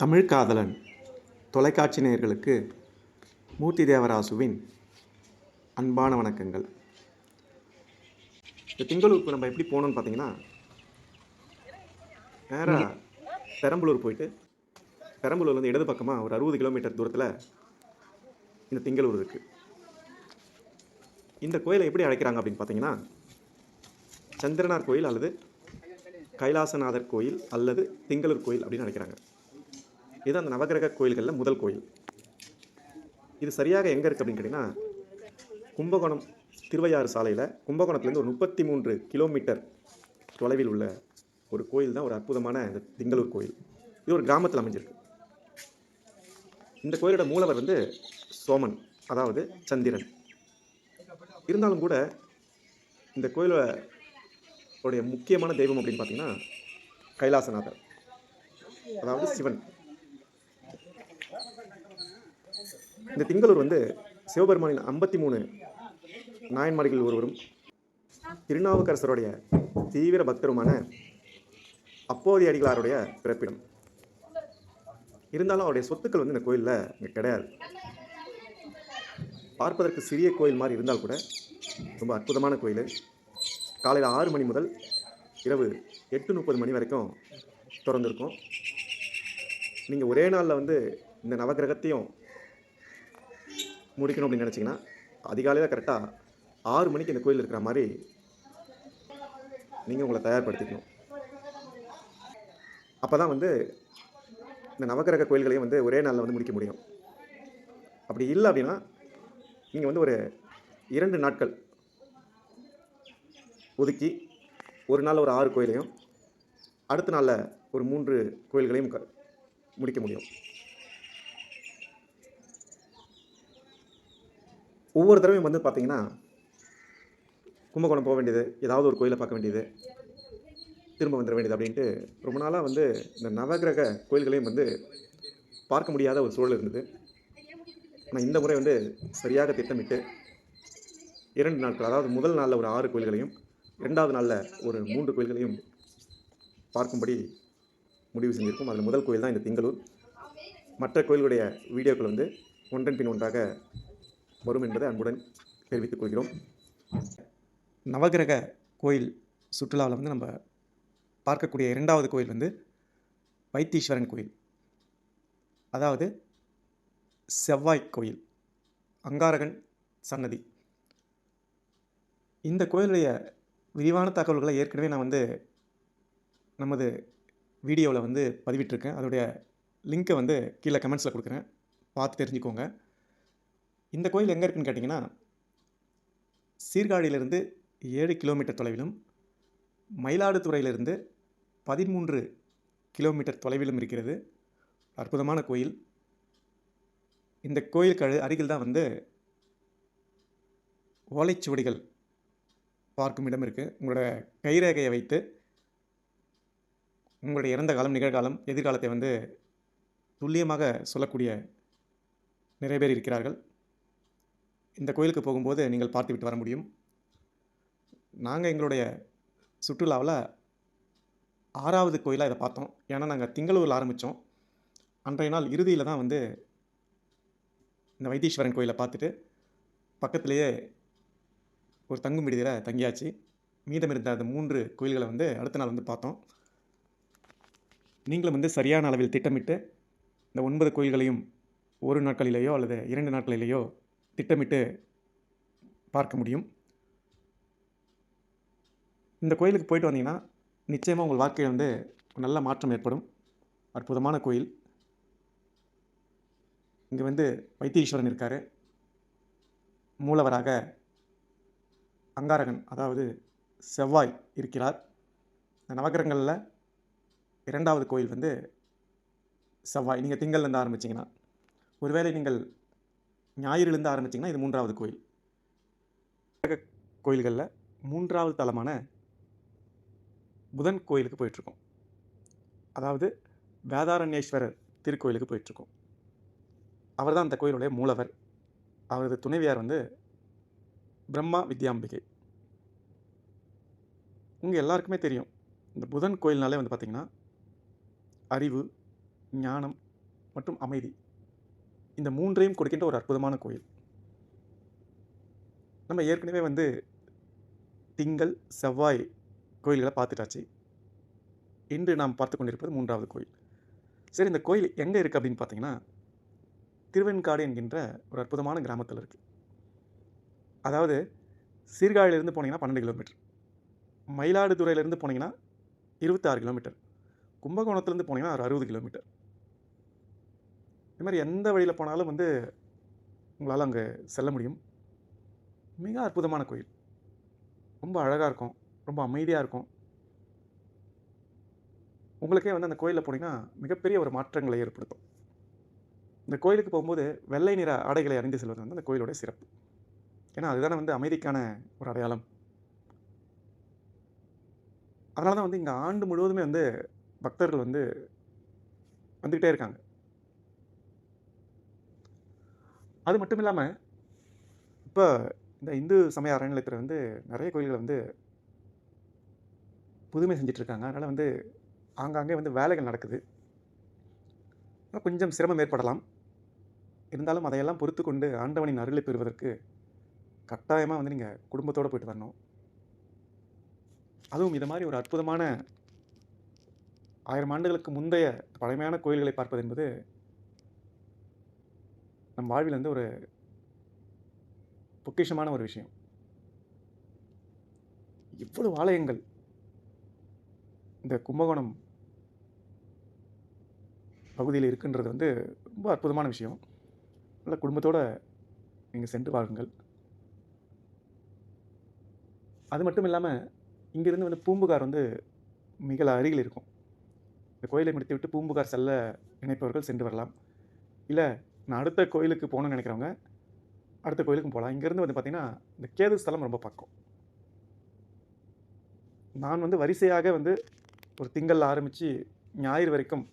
தமிழ் காதலன் தொலைக்காட்சி நேயர்களுக்கு மூர்த்தி தேவராசுவின் அன்பான வணக்கங்கள். இந்த திங்களூருக்கு நம்ம எப்படி போகணும்னு பார்த்தீங்கன்னா நேராக பெரம்பலூர் போயிட்டு பெரம்பலூர்லேருந்து இடது பக்கமாக ஒரு அறுபது கிலோமீட்டர் தூரத்தில் இந்த திங்களூர் இருக்குது இந்த கோயிலை எப்படி அழைக்கிறாங்க அப்படின்னு பார்த்தீங்கன்னா சந்திரனார் கோயில் அல்லது கைலாசநாதர் கோயில் அல்லது திங்களூர் கோயில் அப்படின்னு அழைக்கிறாங்க இது அந்த நவகிரக கோயில்களில் முதல் கோயில். இது சரியாக எங்கே இருக்குது அப்படின்னு கேட்டிங்கன்னா கும்பகோணம் திருவையாறு சாலையில் கும்பகோணத்துலேருந்து ஒரு முப்பத்தி மூன்று கிலோமீட்டர் தொலைவில் உள்ள ஒரு கோயில் தான் ஒரு அற்புதமான இந்த திங்களூர் கோயில். இது ஒரு கிராமத்தில் அமைஞ்சிருக்கு. இந்த கோயிலோட மூலவர் வந்து சோமன் அதாவது சந்திரன். இருந்தாலும் கூட இந்த கோயிலோட உடைய முக்கியமான தெய்வம் அப்படின்னு பார்த்தீங்கன்னா கைலாசநாதர். அதாவது சிவன். இந்த திங்களூர் வந்து சிவபெருமானின் ஐம்பத்தி மூணு நாயன்மார்கள் ஒருவரும் திருநாவுக்கரசருடைய தீவிர பக்தருமான அப்போதைய அடிகளாருடைய பிறப்பிடம். இருந்தாலும் அவருடைய சொத்துக்கள் வந்து இந்த கோயிலில் இங்கே கிடையாது. பார்ப்பதற்கு சிறிய கோயில் மாதிரி இருந்தால் கூட ரொம்ப அற்புதமான கோயில். காலையில் ஆறு மணி முதல் இரவு எட்டு முப்பது மணி வரைக்கும் திறந்திருக்கும். நீங்கள் ஒரே நாளில் வந்து இந்த நவகிரகத்தையும் முடிக்கணும் அப்படின்னு நினச்சிங்கன்னா அதிகாலையில் கரெக்டாக ஆறு மணிக்கு இந்த கோயில் இருக்கிற மாதிரி நீங்கள் உங்களை தயார்படுத்திக்கணும். அப்போ தான் வந்து இந்த நவகிரக கோயில்களையும் வந்து ஒரே நாளில் வந்து முடிக்க முடியும். அப்படி இல்லை அப்படின்னா நீங்கள் வந்து ஒரு இரண்டு நாட்கள் ஒதுக்கி ஒரு நாள் ஒரு ஆறு கோயிலையும் அடுத்த நாளில் ஒரு மூன்று கோயில்களையும் க- முடிக்க முடியும். ஒவ்வொரு தடவையும் வந்து பார்த்தீங்கன்னா கும்பகோணம் போக வேண்டியது ஏதாவது ஒரு கோயிலை பார்க்க வேண்டியது திரும்ப வந்துட வேண்டியது அப்படின்ட்டு ரொம்ப நாளாக வந்து இந்த நவகிரக கோயில்களையும் வந்து பார்க்க முடியாத ஒரு சூழல் இருந்தது. ஆனால் இந்த முறை வந்து சரியாக திட்டமிட்டு இரண்டு நாட்கள் அதாவது முதல் நாளில் ஒரு ஆறு கோயில்களையும் இரண்டாவது நாளில் ஒரு மூன்று கோயில்களையும் பார்க்கும்படி முடிவு செஞ்சிருக்கோம். அதில் முதல் கோயில் தான் இந்த திங்களூர். மற்ற கோயில்களுடைய வீடியோக்கள் வந்து ஒன்றன் பின் ஒன்றாக வரும் என்பதை அன்புடன் தெரிவித்துக் கொள்கிறோம். நவகிரக கோயில் சுற்றுலாவில் வந்து நம்ம பார்க்கக்கூடிய இரண்டாவது கோயில் வந்து வைத்தீஸ்வரன் கோயில். அதாவது செவ்வாய் கோயில் அங்காரகன் சன்னதி. இந்த கோயிலுடைய விரிவான தகவல்களை ஏற்கனவே நான் வந்து நமது வீடியோவில் வந்து பதிவிட்டிருக்கேன். அதோடைய லிங்க்கை வந்து கீழே கமெண்ட்ஸில் கொடுக்குறேன். பார்த்து தெரிஞ்சுக்கோங்க. இந்த கோயில் எங்கே இருக்குன்னு கேட்டிங்கன்னா சீர்காழியிலிருந்து ஏழு கிலோமீட்டர் தொலைவிலும் மயிலாடுதுறையிலிருந்து பதிமூன்று கிலோமீட்டர் தொலைவிலும் இருக்கிறது. அற்புதமான கோயில். இந்த கோயிலுக்கு கழு அருகில் தான் வந்து ஓலைச்சுவடிகள் பார்க்கும் இடம் இருக்குது உங்களோட கைரேகையை வைத்து உங்களுடைய இறந்த காலம் நிகழ்காலம் எதிர்காலத்தை வந்து துல்லியமாக சொல்லக்கூடிய நிறைய பேர் இருக்கிறார்கள். இந்த கோயிலுக்கு போகும்போது நீங்கள் பார்த்துவிட்டு வர முடியும். நாங்கள் எங்களுடைய சுற்றுலாவில் ஆறாவது கோயிலாக இதை பார்த்தோம். ஏன்னா நாங்கள் திங்களூரில் ஆரம்பித்தோம் அன்றைய நாள் இறுதியில் தான் வந்து இந்த வைத்தீஸ்வரன் கோயிலை பார்த்துட்டு பக்கத்துலேயே ஒரு தங்கும் விடுதியில் தங்கியாச்சு. மீதம் இருந்த அந்த மூன்று கோயில்களை வந்து அடுத்த நாள் வந்து பார்த்தோம். நீங்களும் வந்து சரியான அளவில் திட்டமிட்டு இந்த ஒன்பது கோயில்களையும் ஒரு நாட்களிலேயோ அல்லது இரண்டு நாட்களிலேயோ திட்டமிட்டு பார்க்க முடியும். இந்த கோயிலுக்கு போயிட்டு வந்தீங்கன்னா நிச்சயமாக உங்கள் வாழ்க்கையில் வந்து நல்ல மாற்றம் ஏற்படும். அற்புதமான கோயில். இங்கே வந்து வைத்தீஸ்வரன் இருக்கார். மூலவராக அங்காரகன் அதாவது செவ்வாய் இருக்கிறார். இந்த நவகிரகங்களில் இரண்டாவது கோயில் வந்து செவ்வாய். நீங்கள் திங்கள்லேருந்து ஆரம்பிச்சிங்கன்னா ஒருவேளை நீங்கள் ஞாயிறிலிருந்து ஆரம்பிச்சிங்கன்னா இது மூன்றாவது கோயில். கோயில்களில் மூன்றாவது தலமான புதன் கோயிலுக்கு போயிட்டுருக்கோம். அதாவது வேதாரண்யேஸ்வரர் திருக்கோயிலுக்கு போயிட்டுருக்கோம். அவர் தான் அந்த கோயிலுடைய மூலவர். அவரது துணைவியார் வந்து பிரம்மா வித்யாம்பிகை. உங்கள் எல்லாருக்குமே தெரியும். இந்த புதன் கோயில்னாலே வந்து பார்த்திங்கன்னா அறிவு ஞானம் மற்றும் அமைதி. இந்த மூன்றையும் கொடுக்கின்ற ஒரு அற்புதமான கோயில். நம்ம ஏற்கனவே வந்து திங்கள் செவ்வாய் கோயில்களை பார்த்துட்டாச்சு. இன்று நாம் பார்த்து கொண்டிருப்பது மூன்றாவது கோயில். சரி இந்த கோயில் எங்கே இருக்குது அப்படின்னு பார்த்தீங்கன்னா திருவெண்காடு என்கின்ற ஒரு அற்புதமான கிராமத்தில் இருக்குது அதாவது சீர்காழியிலேருந்து போனீங்கன்னா பன்னெண்டு கிலோமீட்டர். மயிலாடுதுறையிலேருந்து போனீங்கன்னா இருபத்தாறு கிலோமீட்டர். கும்பகோணத்துலேருந்து போனீங்கன்னா ஒரு அறுபது கிலோமீட்டர். இது மாதிரி எந்த வழியில் போனாலும் வந்து உங்களால் அங்கே செல்ல முடியும். மிக அற்புதமான கோயில். ரொம்ப அழகாக இருக்கும். ரொம்ப அமைதியாக இருக்கும். உங்களுக்கே வந்து அந்த கோயிலில் போனீங்கன்னா மிகப்பெரிய ஒரு மாற்றங்களை ஏற்படுத்தும். இந்த கோயிலுக்கு போகும்போது வெள்ளை நிற ஆடைகளை அணிந்து செல்வது வந்து அந்த கோயிலுடைய சிறப்பு. ஏன்னா அதுதானே வந்து அமைதிக்கான ஒரு அடையாளம். அதனால தான் வந்து இங்கே ஆண்டு முழுவதுமே வந்து பக்தர்கள் வந்து வந்துக்கிட்டே இருக்காங்க. அது மட்டும் இல்லாமல் இப்போ இந்த இந்து சமய அறநிலையத்தில் வந்து நிறைய கோயில்களை வந்து புதுமை செஞ்சிட்ருக்காங்க. அதனால் வந்து ஆங்காங்கே வந்து வேலைகள் நடக்குது. கொஞ்சம் சிரமம் ஏற்படலாம். இருந்தாலும் அதையெல்லாம் பொறுத்து கொண்டு ஆண்டவனின் அருளை பெறுவதற்கு கட்டாயமாக வந்து நீங்கள் குடும்பத்தோடு போயிட்டு வரணும். அதுவும் இது மாதிரி ஒரு அற்புதமான ஆயிரம் ஆண்டுகளுக்கு முந்தைய பழமையான கோயில்களை பார்ப்பது என்பது நம் வாழ்வில் வந்து ஒரு பொக்கிஷமான ஒரு விஷயம். இவ்வளவு ஆலயங்கள் இந்த கும்பகோணம் பகுதியில் இருக்குன்றது வந்து ரொம்ப அற்புதமான விஷயம். நல்ல குடும்பத்தோடு நீங்கள் சென்று வாருங்கள். அது மட்டும் இல்லாமல் இங்கேருந்து வந்து பூம்புகார் வந்து மிக அருகில் இருக்கும். இந்த கோயிலை முடித்துவிட்டு பூம்புகார் செல்ல நினைப்பவர்கள் சென்று வரலாம். இல்லை நான் அடுத்த கோயிலுக்கு போகணும்னு நினைக்கிறவங்க அடுத்த கோயிலுக்கும் போகலாம். இங்கேருந்து வந்து பார்த்திங்கன்னா இந்த கேது ஸ்தலம் ரொம்ப பக்கம். நான் வந்து வரிசையாக வந்து ஒரு திங்கள் ஆரம்பித்து ஞாயிறு வரைக்கும்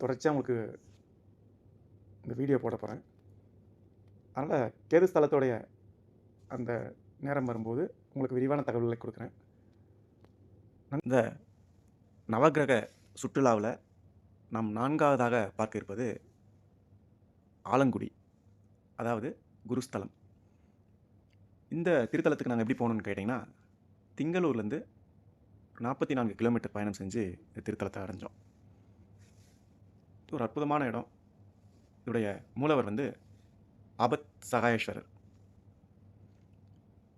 தொடர்ச்சியாக உங்களுக்கு இந்த வீடியோ போட போகிறேன் அதனால் கேது ஸ்தலத்தோடைய அந்த நேரம் வரும்போது உங்களுக்கு விரிவான தகவல்களை கொடுக்குறேன். இந்த நவக்கிரக சுற்றுலாவில் நாம் நான்காவதாக பார்க்க இருப்பது ஆலங்குடி அதாவது குருஸ்தலம். இந்த திருத்தலத்துக்கு நாங்கள் எப்படி போகணுன்னு கேட்டிங்கன்னா திங்களூர்லேருந்து நாற்பத்தி நான்கு கிலோமீட்டர் பயணம் செஞ்சு இந்த திருத்தலத்தை அடைஞ்சோம். இது ஒரு அற்புதமான இடம். இதோடைய மூலவர் வந்து அபத் சகாயேஸ்வரர்.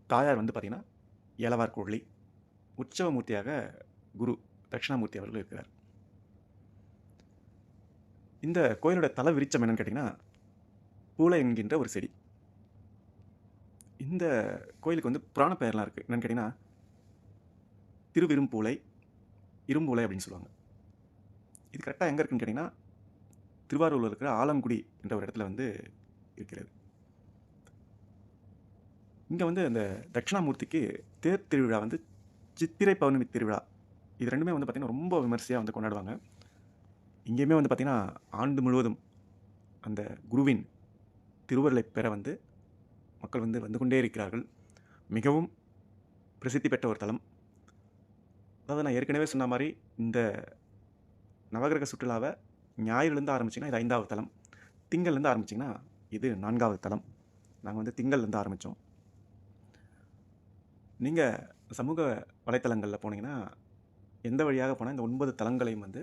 தாயார் வந்து பார்த்திங்கன்னா ஏலவார் கோழி உற்சவமூர்த்தியாக குரு தட்சிணாமூர்த்தி அவர்கள் இருக்கிறார். இந்த கோயிலோட தல விரிச்சம் என்னன்னு கேட்டிங்கன்னா பூளை என்கின்ற ஒரு செடி. இந்த கோயிலுக்கு வந்து புராண பெயர்லாம் இருக்குது என்னென்னு கேட்டிங்கன்னா திருவிரும்பூலை இரும்பூலை அப்படின்னு சொல்லுவாங்க. இது கரெக்டாக எங்கே இருக்குன்னு கேட்டிங்கன்னா திருவாரூரில் இருக்கிற ஆலங்குடி என்ற ஒரு இடத்துல வந்து இருக்கிறது. இங்கே வந்து அந்த தட்சிணாமூர்த்திக்கு தேர் திருவிழா வந்து சித்திரை பௌர்ணமி திருவிழா. இது ரெண்டுமே வந்து பார்த்திங்கன்னா ரொம்ப விமர்சையாக வந்து கொண்டாடுவாங்க. இங்கேயுமே வந்து பார்த்திங்கன்னா ஆண்டு முழுவதும் அந்த குருவின் திருவருளை பெற வந்து மக்கள் வந்து வந்து கொண்டே இருக்கிறார்கள். மிகவும் பிரசித்தி பெற்ற ஒரு தலம். அதாவது நான் ஏற்கனவே சொன்ன மாதிரி இந்த நவகிரக சுற்றுலாவை ஞாயிறுலேருந்து ஆரம்பிச்சிங்கன்னா இது ஐந்தாவது தலம். திங்கள்லேருந்து ஆரம்பிச்சிங்கன்னா இது நான்காவது தலம். நாங்கள் வந்து திங்கள்லேருந்து ஆரம்பித்தோம் நீங்கள் சமூக வலைத்தளங்களில் போனீங்கன்னா எந்த வழியாக போனால் இந்த ஒன்பது தலங்களையும் வந்து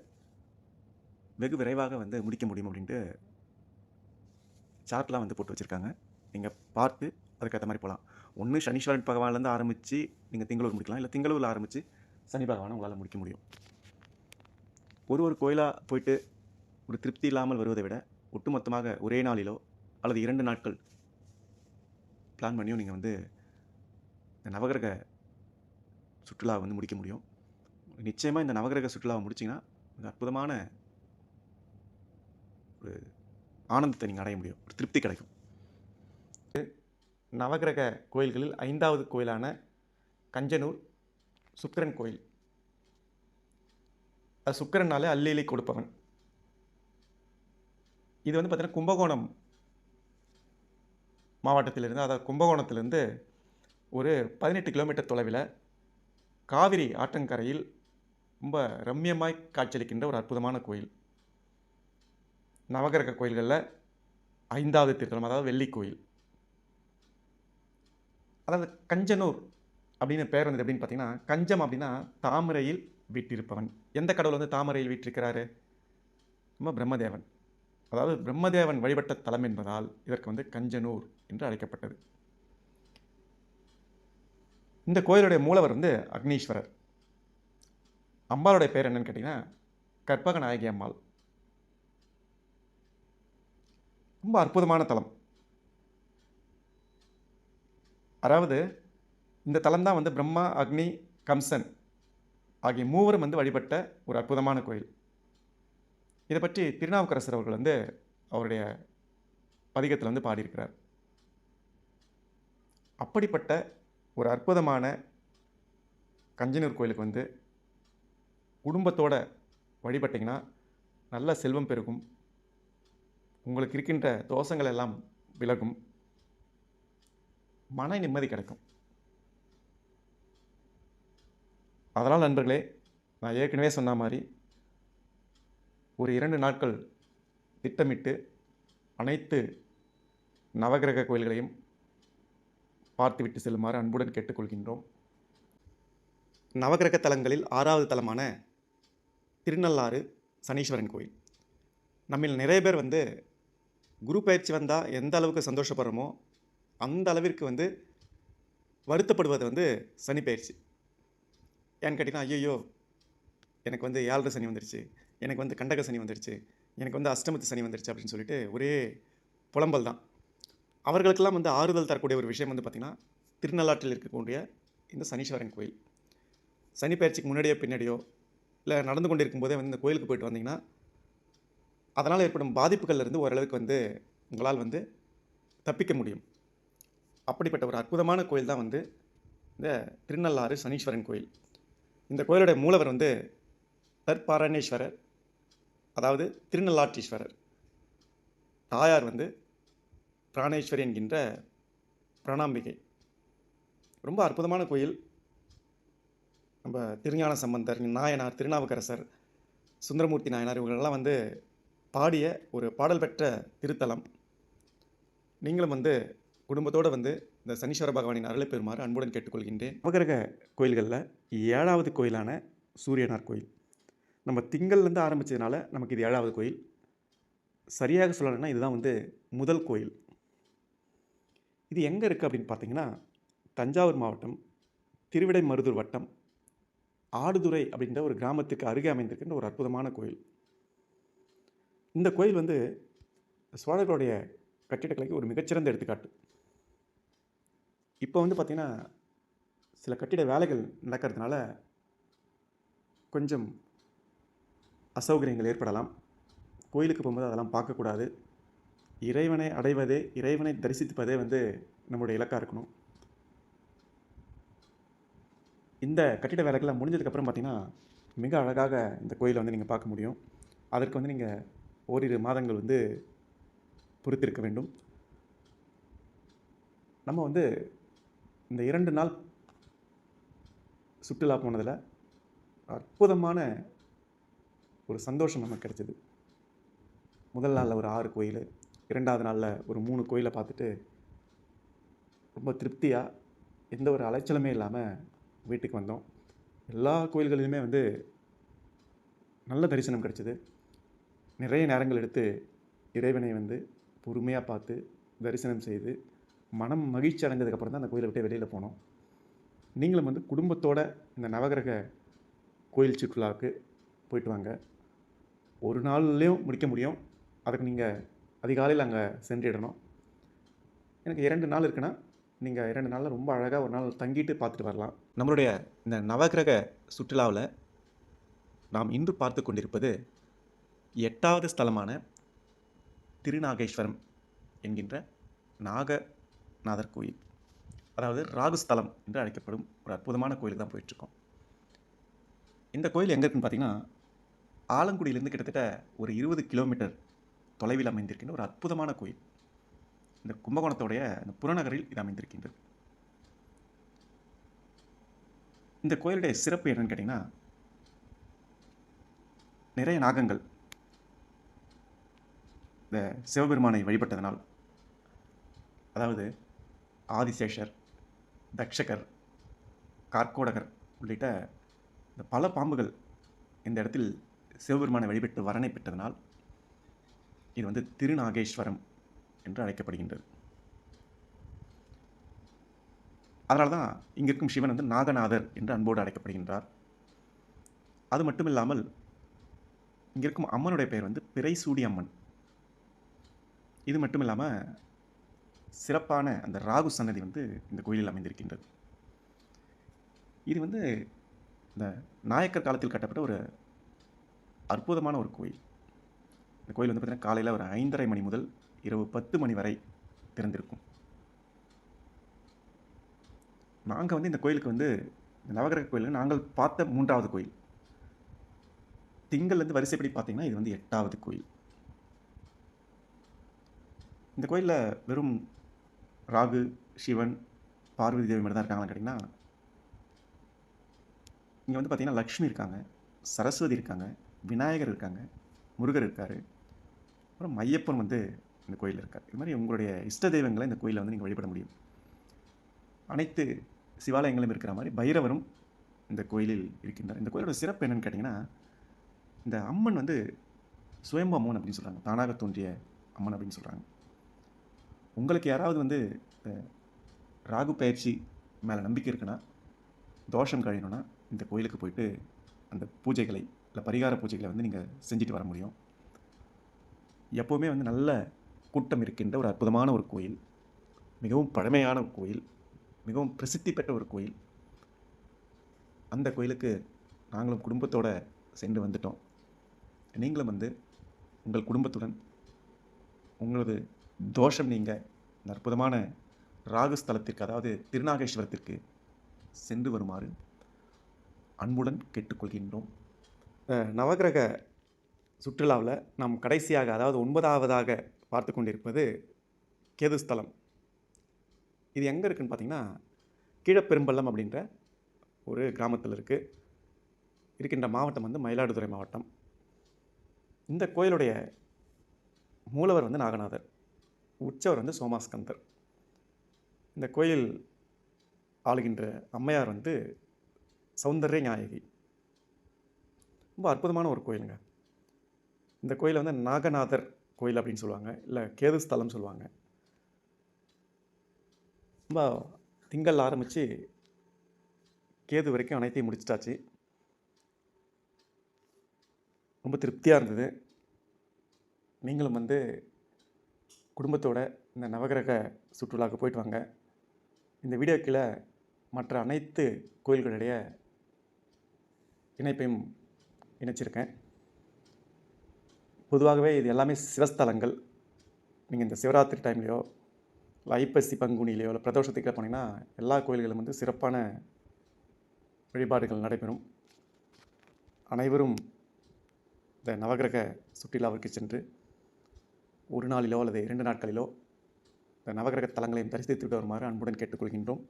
வெகு விரைவாக வந்து முடிக்க முடியும் அப்படின்ட்டு சார்ட்லாம் வந்து போட்டு வச்சுருக்காங்க. நீங்கள் பார்த்து அதுக்கேற்ற மாதிரி போகலாம் ஒன்று சனீஸ்வரன் பகவான்லேருந்து ஆரம்பித்து நீங்கள் திங்களூர் முடிக்கலாம். இல்லை திங்களூரில் ஆரம்பித்து சனி பகவானை உங்களால் முடிக்க முடியும். ஒரு ஒரு கோயிலாக போயிட்டு ஒரு திருப்தி இல்லாமல் வருவதை விட ஒட்டுமொத்தமாக ஒரே நாளிலோ அல்லது இரண்டு நாட்கள் பிளான் பண்ணியும் நீங்கள் வந்து இந்த நவகிரக சுற்றுலாவை வந்து முடிக்க முடியும். நிச்சயமாக இந்த நவகிரக சுற்றுலாவை முடிச்சிங்கன்னா அற்புதமான ஒரு ஆனந்தத்தை நீங்கள் அடைய முடியும். ஒரு திருப்தி கிடைக்கும். நவகிரக கோயில்களில் ஐந்தாவது கோயிலான கஞ்சனூர் சுக்கிரன் கோயில். அது சுக்கிரனாலே அல்லிலை கொடுப்பவன். இது வந்து பார்த்திங்கன்னா கும்பகோணம் மாவட்டத்திலிருந்து அதாவது கும்பகோணத்திலிருந்து ஒரு பதினெட்டு கிலோமீட்டர் தொலைவில் காவிரி ஆற்றங்கரையில் ரொம்ப ரம்யமாய் காட்சியளிக்கின்ற ஒரு அற்புதமான கோயில். நவகிரக கோயில்களில் ஐந்தாவது திருத்தலம் அதாவது வெள்ளி கோயில். அதாவது கஞ்சனூர் அப்படின்னு பேர் வந்தது எப்படின்னு பார்த்தீங்கன்னா கஞ்சம் அப்படின்னா தாமரையில் வீட்டிருப்பவன். எந்த கடவுள் வந்து தாமரையில் வீட்டிருக்கிறாரு? நம்ம பிரம்மதேவன். அதாவது பிரம்மதேவன் வழிபட்ட தலம் என்பதால் இதற்கு வந்து கஞ்சனூர் என்று அழைக்கப்பட்டது. இந்த கோயிலுடைய மூலவர் வந்து அக்னீஸ்வரர். அம்பாளுடைய பேர் என்னன்னு கேட்டிங்கன்னா கற்பக நாயகி அம்மாள். ரொம்ப அற்புதமான தலம் அதாவது இந்த தலம் தான் வந்து பிரம்மா அக்னி கம்சன் ஆகிய மூவரும் வந்து வழிபட்ட ஒரு அற்புதமான கோயில். இதை பற்றி திருநாவுக்கரசர் அவர்கள் வந்து அவருடைய பதிகத்தில் வந்து பாடியிருக்கிறார். அப்படிப்பட்ட ஒரு அற்புதமான கஞ்சனூர் கோயிலுக்கு வந்து குடும்பத்தோடு வழிபட்டிங்கன்னா நல்ல செல்வம் பெருகும். உங்களுக்கு இருக்கின்ற தோஷங்கள் எல்லாம் விலகும். மன நிம்மதி கிடைக்கும். அதனால் நண்பர்களே நான் ஏற்கனவே சொன்ன மாதிரி ஒரு இரண்டு நாட்கள் திட்டமிட்டு அனைத்து நவகிரக கோயில்களையும் பார்த்துவிட்டு செல்லுமாறு அன்புடன் கேட்டுக்கொள்கின்றோம். நவகிரக தலங்களில் ஆறாவது தலமான திருநள்ளாறு சனீஸ்வரன் கோயில். நம்மில் நிறைய பேர் வந்து குரு பயிற்சி வந்தால் எந்த அளவுக்கு சந்தோஷப்படுறோமோ அந்த அளவிற்கு வந்து வருத்தப்படுவது வந்து சனி பயிற்சி. ஏன்னு கேட்டிங்கன்னா ஐயோ எனக்கு வந்து ஏழரை சனி வந்துடுச்சு எனக்கு வந்து கண்டக சனி வந்துருச்சு எனக்கு வந்து அஷ்டமத்து சனி வந்துருச்சு அப்படின்னு சொல்லிட்டு ஒரே புலம்பல் தான். அவர்களுக்கெல்லாம் வந்து ஆறுதல் தரக்கூடிய ஒரு விஷயம் வந்து பார்த்திங்கன்னா திருநள்ளாற்றில் இருக்கக்கூடிய இந்த சனீஸ்வரன் கோயில். சனி பயிற்சிக்கு முன்னாடியோ பின்னாடியோ இல்லை நடந்து கொண்டிருக்கும் போதே வந்து இந்த கோயிலுக்கு போயிட்டு வந்தீங்கன்னா அதனால் ஏற்படும் பாதிப்புகள்லேருந்து ஓரளவுக்கு வந்து உங்களால் வந்து தப்பிக்க முடியும். அப்படிப்பட்ட ஒரு அற்புதமான கோயில் தான் வந்து இந்த திருநள்ளாறு சனீஸ்வரன் கோயில். இந்த கோயிலுடைய மூலவர் வந்து தற்பாரணேஸ்வரர் அதாவது திருநள்ளாற்றீஸ்வரர். தாயார் வந்து பிராணேஸ்வரி என்கின்ற பிரணாம்பிகை. ரொம்ப அற்புதமான கோயில். நம்ம திருஞான சம்பந்தர் நாயனார் திருநாவுக்கரசர் சுந்தரமூர்த்தி நாயனார் இவங்களெல்லாம் வந்து பாடிய ஒரு பாடல் பெற்ற திருத்தலம். நீங்களும் வந்து குடும்பத்தோடு வந்து இந்த சனீஸ்வர பகவானின் அருளை பெறுமாறு அன்புடன் கேட்டுக்கொள்கின்றேன். நவகிரக கோயில்களில் ஏழாவது கோயிலான சூரியனார் கோயில். நம்ம திங்கள்லேருந்து ஆரம்பித்ததுனால நமக்கு இது ஏழாவது கோயில். சரியாக சொல்லணும்னா இதுதான் வந்து முதல் கோயில். இது எங்கே இருக்குது அப்படின்னு பார்த்தீங்கன்னா தஞ்சாவூர் மாவட்டம் திருவிடைமருதூர் வட்டம் ஆடுதுறை அப்படின்ற ஒரு கிராமத்துக்கு அருகே அமைந்திருக்கின்ற ஒரு அற்புதமான கோயில். இந்த கோயில் வந்து சோழர்களுடைய கட்டிடக்கலைக்கு ஒரு மிகச்சிறந்த எடுத்துக்காட்டு. இப்போ வந்து பார்த்திங்கன்னா சில கட்டிட வேலைகள் நடக்கிறதுனால கொஞ்சம் அசௌகரியங்கள் ஏற்படலாம். கோயிலுக்கு போகும்போது அதெல்லாம் பார்க்கக்கூடாது. இறைவனை அடைவதே இறைவனை தரிசிப்பதே வந்து நம்முடைய இலக்காக இருக்கணும். இந்த கட்டிட வேலைகள்லாம் முடிஞ்சதுக்கப்புறம் பார்த்தீங்கன்னா மிக அழகாக இந்த கோயிலை வந்து நீங்கள் பார்க்க முடியும். அதற்கு வந்து நீங்கள் ஓரிரு மாதங்கள் வந்து பொறுத்திருக்க வேண்டும். நம்ம வந்து இந்த இரண்டு நாள் சுற்றுலா போனதில் அற்புதமான ஒரு சந்தோஷம் நமக்கு கிடச்சிது. முதல் நாளில் ஒரு ஆறு கோயில் இரண்டாவது நாளில் ஒரு மூணு கோயிலை பார்த்துட்டு ரொம்ப திருப்தியாக எந்த ஒரு அலைச்சலுமே இல்லாமல் வீட்டுக்கு வந்தோம். எல்லா கோயில்களிலுமே வந்து நல்ல தரிசனம் கிடச்சிது. நிறைய நேரங்கள் எடுத்து இறைவனை வந்து பொறுமையாக பார்த்து தரிசனம் செய்து மனம் மகிழ்ச்சி அடைஞ்சதுக்கப்புறம் தான் அந்த கோயிலை விட்டு வெளியில் போனோம். நீங்களும் வந்து குடும்பத்தோட இந்த நவகிரக கோயில் சுற்றுலாவுக்கு போயிட்டு வாங்க. ஒரு நாள்லேயும் முடிக்க முடியும். அதுக்கு நீங்கள் அதிகாலையில் அங்கே சென்றிடணும். எனக்கு இரண்டு நாள் இருக்குன்னா நீங்கள் இரண்டு நாளில் ரொம்ப அழகாக ஒரு நாள் தங்கிட்டு பார்த்துட்டு வரலாம். நம்மளுடைய இந்த நவகிரக சுற்றுலாவில் நாம் இன்று பார்த்து கொண்டிருப்பது எட்டாவது ஸ்தலமான திருநாகேஸ்வரம் என்கின்ற நாகநாதர் கோயில். அதாவது ராகுஸ்தலம் என்று அழைக்கப்படும் ஒரு அற்புதமான கோயிலுக்கு தான் போயிட்டுருக்கோம். இந்த கோயில் எங்கே இருக்குன்னு பார்த்தீங்கன்னா ஆலங்குடியிலேருந்து கிட்டத்தட்ட ஒரு இருபது கிலோமீட்டர் தொலைவில் அமைந்திருக்கின்ற ஒரு அற்புதமான கோயில். இந்த கும்பகோணத்துடைய இந்த புறநகரில் இது அமைந்திருக்கின்றது. இந்த கோயிலுடைய சிறப்பு என்னன்னு கேட்டிங்கன்னா நிறைய நாகங்கள் இந்த சிவபெருமானை வழிபட்டதனால் அதாவது ஆதிசேஷர் தக்ஷகர் கார்கோடகர் உள்ளிட்ட இந்த பல பாம்புகள் இந்த இடத்தில் சிவபெருமானை வழிபட்டு வரனை பெற்றதனால் இது வந்து திருநாகேஸ்வரம் என்று அழைக்கப்படுகின்றது. அதனால தான் இங்கே இருக்கும் சிவன் வந்து நாகநாதர் என்று அன்போடு அழைக்கப்படுகின்றார். அது மட்டும் இல்லாமல் இங்கே இருக்கும் அம்மனுடைய பெயர் வந்து பிறைசூடி அம்மன் இது மட்டும் இல்லாமல் சிறப்பான அந்த ராகு சன்னதி வந்து இந்த கோயிலில் அமைந்திருக்கின்றது. இது வந்து இந்த நாயக்கர் காலத்தில் கட்டப்பட்ட ஒரு அற்புதமான ஒரு கோயில். இந்த கோயில் வந்து பார்த்திங்கன்னா காலையில் ஒரு ஐந்தரை மணி முதல் இரவு பத்து மணி வரை திறந்திருக்கும். நாங்கள் வந்து இந்த கோயிலுக்கு வந்து இந்த நவகிரக கோயில் நாங்கள் பார்த்த மூன்றாவது கோயில். திங்கள்லேருந்து வரிசைப்படி பார்த்தீங்கன்னா இது வந்து எட்டாவது கோயில். இந்த கோயிலில் வெறும் ராகு சிவன் பார்வதி தேவி மட்டும் தான் இருக்காங்களான்னு கேட்டிங்கன்னா இங்கே வந்து பார்த்திங்கன்னா லக்ஷ்மி இருக்காங்க சரஸ்வதி இருக்காங்க விநாயகர் இருக்காங்க முருகர் இருக்கார் அப்புறம் மையப்பன் வந்து இந்த கோயிலில் இருக்கார். இது மாதிரி உங்களுடைய இஷ்ட தெய்வங்களை இந்த கோயிலில் வந்து நீங்கள் வழிபட முடியும். அனைத்து சிவாலயங்களும் இருக்கிற மாதிரி பைரவரும் இந்த கோயிலில் இருக்கின்றார். இந்த கோயிலோட சிறப்பு என்னென்னு கேட்டிங்கன்னா இந்த அம்மன் வந்து சுயம்பு அம்மன் அப்படின்னு சொல்கிறாங்க தானாக தோன்றிய அம்மன் அப்படின்னு சொல்கிறாங்க உங்களுக்கு யாராவது வந்து ராகு பயிற்சி மேலே நம்பிக்கை இருக்குன்னா தோஷம் கழியணும்னா இந்த கோயிலுக்கு போயிட்டு அந்த பூஜைகளை இல்லை பரிகார பூஜைகளை வந்து நீங்கள் செஞ்சுட்டு வர முடியும். எப்போவுமே வந்து நல்ல கூட்டம் இருக்கின்ற ஒரு அற்புதமான ஒரு கோயில் மிகவும் பழமையான ஒரு கோயில் மிகவும் பிரசித்தி பெற்ற ஒரு கோயில். அந்த கோயிலுக்கு நாங்களும் குடும்பத்தோடு சென்று வந்துட்டோம். நீங்களும் வந்து உங்கள் குடும்பத்துடன் உங்களது தோஷம் நீங்க அற்புதமான ராகுஸ்தலத்திற்கு அதாவது திருநாகேஸ்வரத்திற்கு சென்று வருமாறு அன்புடன் கேட்டுக்கொள்கின்றோம். நவகிரக சுற்றுலாவில் நாம் கடைசியாக அதாவது ஒன்பதாவதாக பார்த்து கொண்டிருப்பது கேதுஸ்தலம். இது எங்கே இருக்குதுன்னு பார்த்தீங்கன்னா கீழப்பெரும்பள்ளம் அப்படின்ற ஒரு கிராமத்தில் இருக்குது இருக்கின்ற மாவட்டம் வந்து மயிலாடுதுறை மாவட்டம். இந்த கோயிலுடைய மூலவர் வந்து நாகநாதர். உற்சவர் வந்து சோமாஸ்கந்தர். இந்த கோயில் ஆளுகின்ற அம்மையார் வந்து சௌந்தர்ய நாயகி. ரொம்ப அற்புதமான ஒரு கோயிலுங்க. இந்த கோயிலை வந்து நாகநாதர் கோயில் அப்படின்னு சொல்லுவாங்க. இல்லை கேது ஸ்தலம் சொல்லுவாங்க. ரொம்ப திங்கள் ஆரம்பித்து கேது வரைக்கும் அனைத்தையும் முடிச்சிட்டாச்சு. ரொம்ப திருப்தியாக இருந்தது. நீங்களும் வந்து குடும்பத்தோட இந்த நவகிரக சுற்றுலாவுக்கு போயிட்டு வாங்க. இந்த வீடியோ கீழே மற்ற அனைத்து கோயில்களுடைய இணைப்பையும் இணைச்சிருக்கேன். பொதுவாகவே இது எல்லாமே சிவஸ்தலங்கள். நீங்கள் இந்த சிவராத்திரி டைம்லேயோ இல்லை ஐப்பசி பங்குனிலையோ இல்லை பிரதோஷத்துக்கு போனீங்கன்னா எல்லா கோயில்களும் வந்து சிறப்பான வழிபாடுகள் நடைபெறும். அனைவரும் இந்த நவகிரக சுற்றுலாவிற்கு சென்று ஒரு நாளிலோ அல்லது இரண்டு நாட்களிலோ இந்த நவகிரக தலங்களையும் தரிசித்துவிட்டு வருமாறு அன்புடன் கேட்டுக்கொள்கின்றோம்.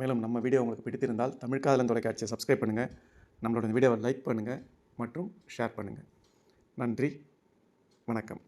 மேலும் நம்ம வீடியோ உங்களுக்கு பிடித்திருந்தால் தமிழ் காதலன் தொலைக்காட்சியை சப்ஸ்கிரைப் பண்ணுங்கள் நம்மளோட வீடியோவை லைக் பண்ணுங்கள் மற்றும் ஷேர் பண்ணுங்கள் நன்றி வணக்கம்.